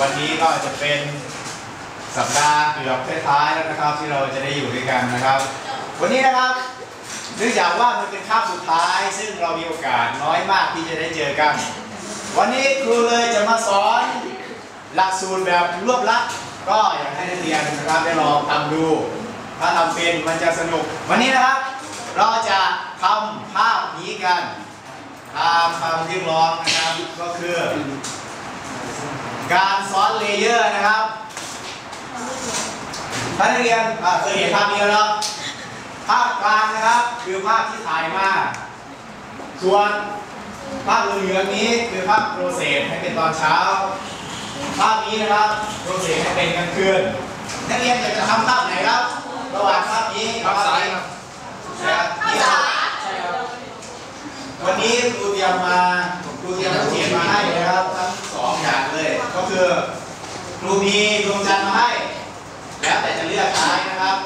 วันนี้ก็จะเป็นสัปดาห์เกือบท้ายๆแล้วนะครับ ที่เราจะได้อยู่ด้วยกันนะครับ วันนี้นะครับเนื่องจากว่ามันเป็นคาบสุดท้าย ซึ่งเรามีโอกาสน้อยมากที่จะได้เจอกัน วันนี้ครูเลยจะมาสอนหลักสูตรแบบรวบลัดก็อยากให้นักเรียนนะครับได้ลองทำดู ถ้าทำเป็นมันจะสนุก วันนี้นะครับ เราจะทำภาพนี้กัน ตามคำเรียกร้องนะครับก็คือ การซ้อนเลเยอร์นะครับท่านนักเรียนอะเคยเห็นภาพนี้แล้วเนาะภาพกลางนะครับคือภาพที่ถ่ายมาส่วนภาพเหลืองๆนี้คือภาพโปรเซสให้เป็นตอนเช้า ภาพนี้นะครับโปรเซสให้เป็นกลางคืนนักเรียนอยากจะทำภาพไหนครับ ระหว่างภาพนี้กับภาพนี้นะครับนี่ครับ วันนี้ครูเตรียมมาครูเตรียมรูปเขียนมาให้นะครับทั้งสองอย่างเลย ก็คือครูมีดวงจันทร์มาให้ แล้วแต่จะเลือกใช้นะครับ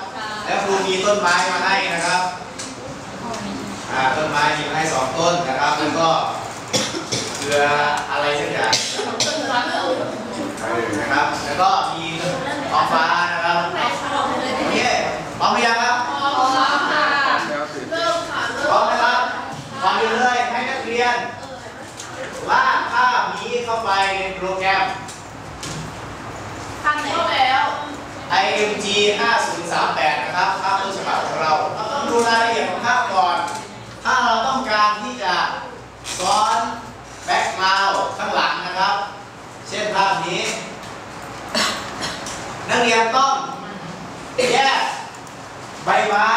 แล้วครูมีต้นไม้มาให้นะครับอ่าต้นไม้มีมาให้สองต้นนะครับแล้วก็เกลืออะไรสักอย่างเออนะครับแล้วก็มีท้องฟ้านะครับโอเคพร้อมหรือยังครับ พร้อมนะครับฟังดูเลยให้นักเรียน ลากภาพนี้เข้าไปในโปรแกรม IMG 5038 นะครับภาพต้นฉบับของเราเราต้องดูรายละเอียดของภาพก่อน ถ้าเราต้องการที่จะซ้อนแบ็กกราวด์ข้างหลังนะครับ เช่นภาพนี้ นักเรียนต้องแยกใบไม้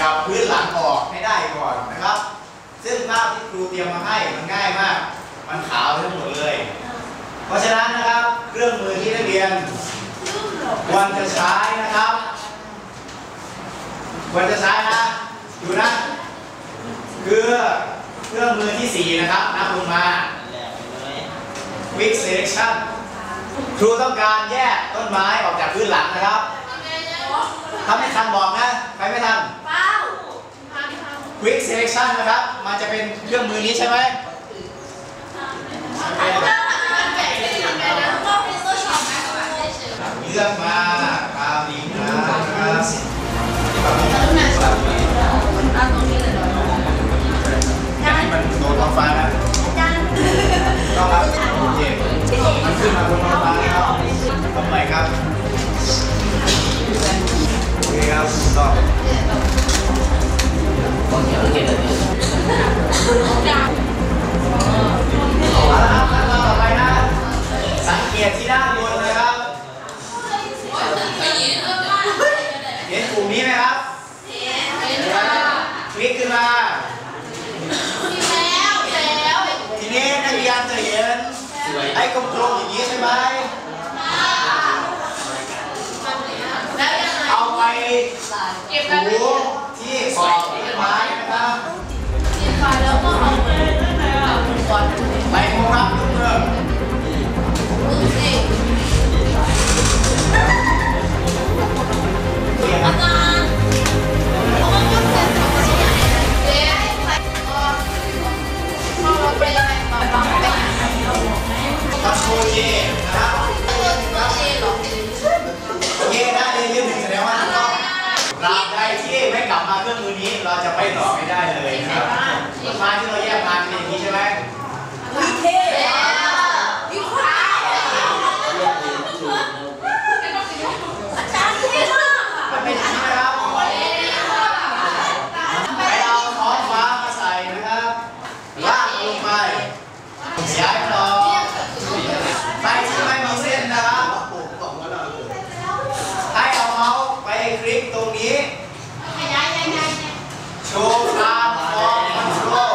กับพื้นหลังออกให้ได้ก่อนนะครับ ซึ่งภาพที่ครูเตรียมมาให้มันง่ายมาก มันขาวทั้งหมดเลย เพราะฉะนั้นนะครับเครื่องมือที่นักเรียนควรจะใช้นะครับควรจะใช้นะดูนะคือเครื่องมือที่ 4 นะครับนับลงมา Quick Selection ครูต้องการแยกต้นไม้ออกจากพื้นหลังนะครับถ้าไม่ทันบอกนะ ใครไม่ทัน Quick Selection นะครับ มันจะเป็นเครื่องมือนี้ใช่ไหมเลือกมาตามดีนะครับ นกลุ่มนี้ไหมครับคลิกขึ้นมาทีนี้นักเรียนจะเห็นไอ้กลมๆอย่างนี้ใช่ไหมเอาไปถูที่ ครับโชเยนะครับโอเคได้เลยเรื่องหนึ่งแสดงว่าถูกต้องตราบใดที่ไม่กลับมาเครื่องมือนี้เราจะไปต่อไม่ได้เลยนะครับต้นไม้ที่เราแยกมาเป็นอย่างนี้ใช่ไหมมันเป็นอย่างนี้นะครับไปเอาท้องฟ้ามาใส่นะครับ ลากลงไปย้ายมันออกไปที่ไม่มีเส้นนะครับ ให้เอาเมาส์ไปคลิกตรงนี้ โชว์ตามฟอร์มคอนโทรล